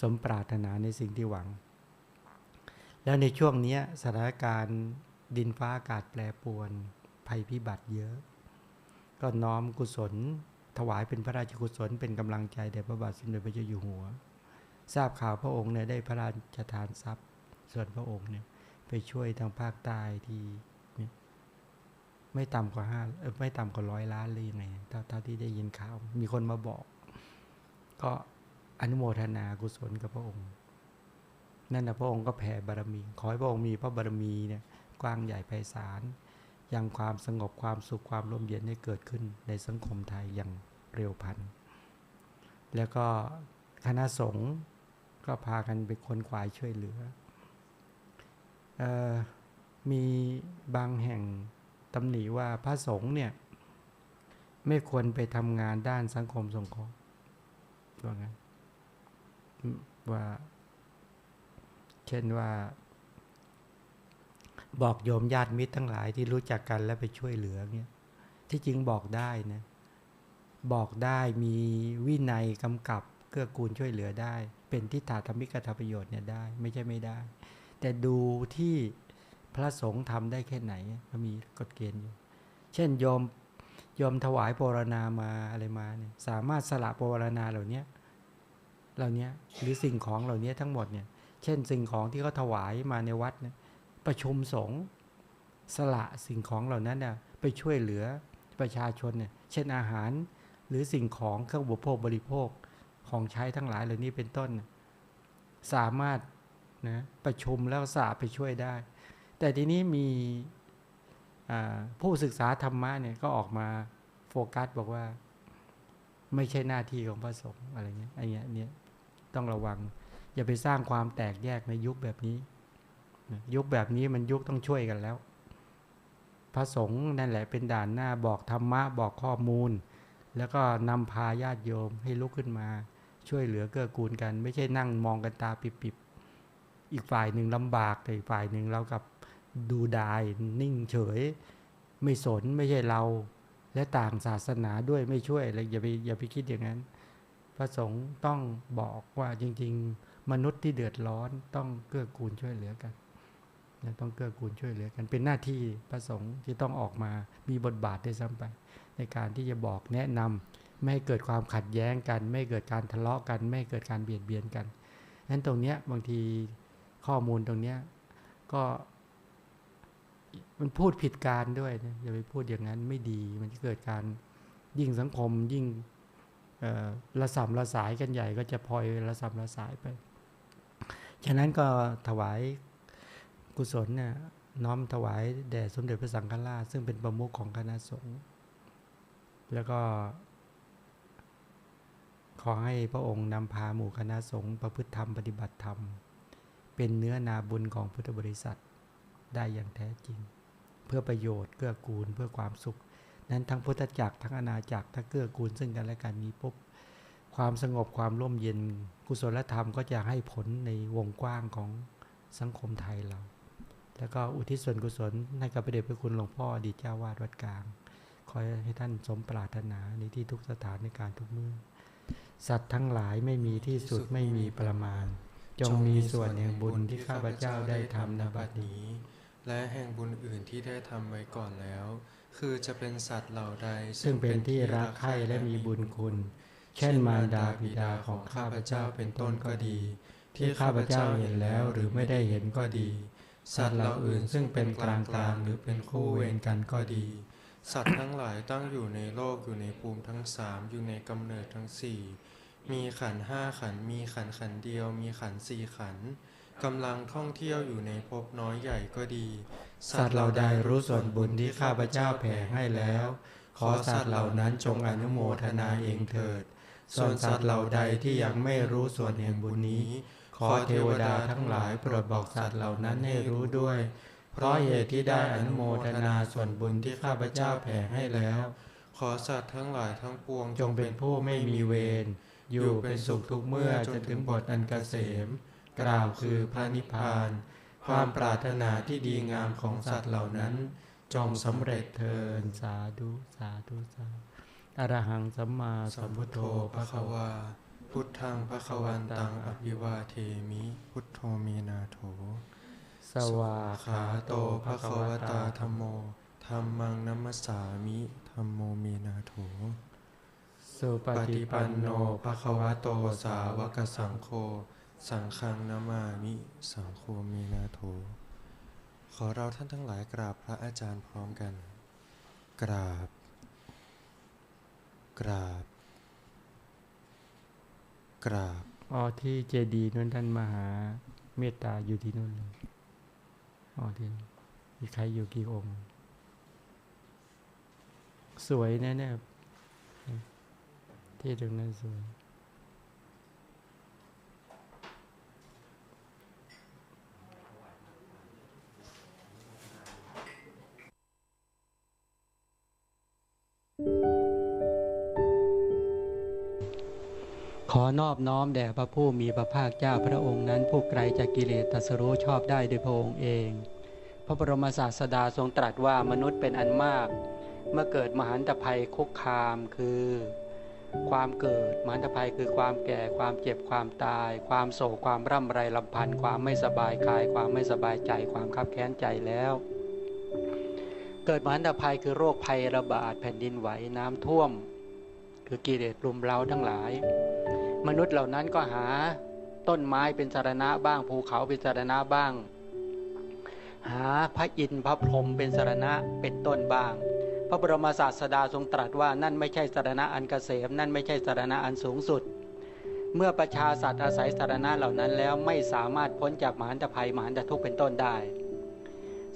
สมปรารถนาในสิ่งที่หวัง แล้วในช่วงนี้สถานการณ์ดินฟ้าอากาศแปรปรวน ภัยพิบัติเยอะ ก็น้อมกุศล ถวายเป็นพระราชกุศลเป็นกำลังใจแด่พระบาทสมเด็จพระเจ้าอยู่หัว ทราบข่าวพระองค์เนี่ยได้พระราชทานทรัพย์ ส่วนพระองค์เนี่ยไปช่วยทางภาคใต้ที่ไม่ต่ำกว่าห้าไม่ต่ำกว่าร้อยล้านเลยยังไงเท่าที่ได้ยินข่าว มีคนมาบอก ก็ อนุโมทนากุศลกับพระองค์ นั่นนะพระองค์ก็แผ่บารมี ขอให้พระองค์มีพระบารมีเนี่ยกว้างใหญ่ไพศาลยังความสงบความสุขความร่มเย็นให้เกิดขึ้นในสังคมไทยอย่างเร็วพันแล้วก็คณะสงฆ์ก็พากันไปคนขวายช่วยเหลืออมีบางแห่งตำหนิว่าพระสงฆ์เนี่ยไม่ควรไปทำงานด้านสังคมสงเคราะห์ว่าไง ว่า เช่นว่า บอกโยมญาติมิตรทั้งหลายที่รู้จักกันแล้วไปช่วยเหลือเนี่ย ที่จริงบอกได้นะ บอกได้มีวินัยกำกับเกื้อกูลช่วยเหลือได้ เป็นทิฏฐาธรรมิกถประโยชน์เนี่ยได้ ไม่ใช่ไม่ได้ แต่ดูที่พระสงฆ์ทำได้แค่ไหนมันมีกฎเกณฑ์อยู่ เช่นยอมยอมถวายปรณามาอะไรมาเนี่ยสามารถสละปรณาเหล่านี้ เหล่านี้หรือสิ่งของเหล่านี้ทั้งหมดเนี่ย เช่นสิ่งของที่เขาถวายมาในวัดเนี่ยประชุมสงฆ์สละสิ่งของเหล่านั้นเนี่ยไปช่วยเหลือประชาชนเนี่ยเช่นอาหารหรือสิ่งของเครื่องบุโภคบริโภคของใช้ทั้งหลายเหล่านี้เป็นต้น สามารถนะประชุมแล้วสาไปช่วยได้ แต่ทีนี้มีผู้ศึกษาธรรมะเนี่ยก็ออกมาโฟกัสบอกว่า ไม่ใช่หน้าที่ของพระสงฆ์อะไรเงี้ยไอ้เงี้ยเนี่ย ต้องระวัง อย่าไปสร้างความแตกแยกในยุคแบบนี้ ยุคแบบนี้มันยุคต้องช่วยกันแล้ว พระสงฆ์นั่นแหละเป็นด่านหน้าบอกธรรมะบอกข้อมูล แล้วก็นำพาญาติโยมให้ลุกขึ้นมา ช่วยเหลือเกื้อกูลกัน ไม่ใช่นั่งมองกันตาปิบๆอีกฝ่ายหนึ่งลำบากแต่อีกฝ่ายหนึ่งเรากับดูดายนิ่งเฉย ไม่สนไม่ใช่เรา และต่างศาสนาด้วยไม่ช่วยอะไรอย่าไปอย่าไปคิดอย่างนั้น พระสงฆ์ต้องบอกว่าจริง ๆ มนุษย์ที่เดือดร้อนต้องเกื้อกูลช่วยเหลือกันต้องเกื้อกูลช่วยเหลือกันเป็นหน้าที่พระสงฆ์ที่ต้องออกมามีบทบาทได้ซ้ำไป ในการที่จะบอกแนะนำไม่ให้เกิดความขัดแย้งกัน ไม่เกิดการทะเลาะกัน ไม่เกิดการเบียดเบียนกันนั้นตรงเนี้ยบางทีข้อมูลตรงเนี้ยก็มันพูดผิดการด้วยนะอย่าไปพูดอย่างนั้นไม่ดี มันจะเกิดการยิ่งสังคมยิ่ง ระสำระสายกันใหญ่ก็จะพลอยระสำระสายไป ฉะนั้นก็ถวายกุศลเนี่ยน้อมถวายแด่สมเด็จพระสังฆราช ซึ่งเป็นประมุขของคณะสงฆ์แล้วก็ขอให้พระองค์นำพาหมู่คณะสงฆ์ประพฤติธรรมปฏิบัติธรรม เป็นเนื้อนาบุญของพุทธบริษัทได้อย่างแท้จริง เพื่อประโยชน์เกื้อกูลเพื่อความสุข นั้นทั้งพุทธจักรทั้งอาณาจักรถ้าเกื้อกูลซึ่งกันและกันนี้ปุ๊บความสงบความร่มเย็นกุศลธรรมก็จะให้ผลในวงกว้างของสังคมไทยเรา แล้วก็อุทิศส่วนกุศลให้กับพระเดชพระคุณหลวงพ่อดีเจ้าวาดวัดกลาง ขอให้ท่านสมปรารถนาในที่ทุกสถานในการทุกเมื่อ สัตว์ทั้งหลายไม่มีที่สุดไม่มีประมาณ จงมีส่วนแห่งบุญที่ข้าพเจ้าได้ทำในบัดนี้ และแห่งบุญอื่นที่ได้ทำไว้ก่อนแล้ว คือจะเป็นสัตว์เหล่าใด ซึ่งเป็นที่รักใคร่และมีบุญคุณ เช่นมารดาบิดาของข้าพเจ้าเป็นต้นก็ดี ที่ข้าพเจ้าเห็นแล้วหรือไม่ได้เห็นก็ดี สัตว์เหล่าอื่นซึ่งเป็นกลางกลางหรือเป็นคู่เวรกันก็ดี สัตว์ทั้งหลายตั้งอยู่ในโลกอยู่ในภูมิทั้งสามอยู่ในกำเนิดทั้งสี่มีขันห้าขันมีขันขันเดียว มีขันสี่ขัน กำลังท่องเที่ยวอยู่ในภพน้อยใหญ่ก็ดี สัตว์เราใดรู้ส่วนบุญที่ข้าพเจ้าแผ่ให้แล้ว ขอสัตว์เหล่านั้นจงอนุโมทนาเองเถิด ส่วนสัตว์เหล่าใดที่ยังไม่รู้ส่วนแห่งบุญนี้ ขอเทวดาทั้งหลายโปรดบอกสัตว์เหล่านั้นให้รู้ด้วย เพราะเหตุที่ได้อนุโมทนาส่วนบุญที่ข้าพเจ้าแผ่ให้แล้ว ขอสัตว์ทั้งหลายทั้งปวงจงเป็นผู้ไม่มีเวรอยู่เป็นสุขทุกเมื่อจนถึงบทอันกเกษม กล่าวคือพระนิพพาน ความปรารถนาที่ดีงามของสัตว์เหล่านั้น จงสำเร็จเทินสาธุสาธุสาอรหังสัมมาสัมพุทโธพระควาพุทธังพระควันตังอภิวาเทมิ พุทโธเมนาโถ สวาขาโตภะคะวตาธรรมโมธรรมังนัมสสามิธรรมโมเมนาโถสุปปฏิฏิปัปันนโนโนภะคะวะโตสาวกสังโฆ สังฆังนามามิสังโฆเมนาโถ ขอเราท่านทั้งหลายกราบพระอาจารย์พร้อมกัน กราบ กราบ กราบอ๋อที่เจดีย์นั้นท่านมหาเมตตาอยู่ที่นู่นเลยอ๋อที่มีใครอยู่กี่องค์ สวยนะเนี่ยที่ตรงนั้นสวย ขอนอบน้อมแด่พระผู้มีพระภาคเจ้าพระองค์นั้น ผู้ไกลจากกิเลสตัสรู้ชอบได้โดยพระองค์เอง พระบรมศาสดาทรงตรัสว่ามนุษย์เป็นอันมาก เมื่อเกิดมหันตภัยคุกคามคือ ความเกิดมหันตภัยคือความแก่ความเจ็บความตาย ความโศกความร่ำไรลำพันธ์ความไม่สบายกาย ความไม่สบายใจ ความคับแค้นใจแล้ว เกิดมหันตภัยคือโรคภัยระบาดแผ่นดินไหวน้ำท่วม คือกิเลสรุมเราทั้งหลาย มนุษย์เหล่านั้นก็หาต้นไม้เป็นสารณะบ้าง ภูเขาเป็นสารณะบ้าง หาพระอินทร์พระพรหมเป็นสารณะเป็นต้นบ้าง พระบรมศาสดาทรงตรัสว่านั่นไม่ใช่สารณะอันเกษม นั่นไม่ใช่สารณะอันสูงสุด เมื่อประชาสัตว์อาศัยสารณะเหล่านั้นแล้วไม่สามารถพ้นจากมหันตภัยมหันตทุกข์เป็นต้นได้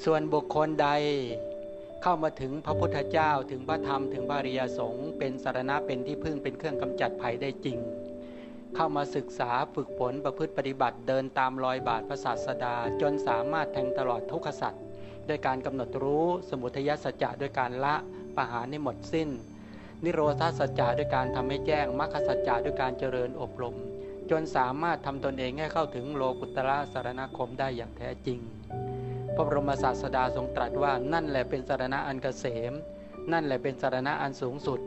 ส่วนบุคคลใดเข้ามาถึงพระพุทธเจ้าถึงพระธรรมถึงพระริยสงฆ์เป็นสารณะเป็นที่พึ่งเป็นเครื่องกำจัดภัยได้จริง เข้ามาศึกษาฝึกฝนประพฤติปฏิบัติเดินตามรอยบาทพระศาสดา จนสามารถแทงตลอดทุกขสัตว์ด้วยการกำหนดรู้สมุทัยสัจจะด้วยการละปะหารให้หมดสิ้น นิโรธาสัจจะด้วยการทำให้แจ้งมรรคสัจจะด้วยการเจริญอบรม จนสามารถทำตนเองให้เข้าถึงโลกุตระสารณคมได้อย่างแท้จริง พระบรมศาสดาทรงตรัสว่านั่นแหละเป็นสารณะอันเกษม นั่นแหละเป็นสารณะอันสูงสุด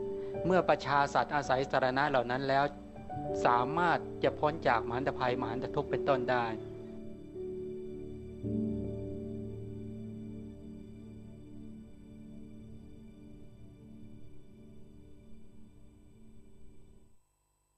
เมื่อประชาสัตว์อาศัยสารณะเหล่านั้นแล้ว สามารถจะพ้นจากมหันตภัยมหันตทุกข์เป็นต้นได้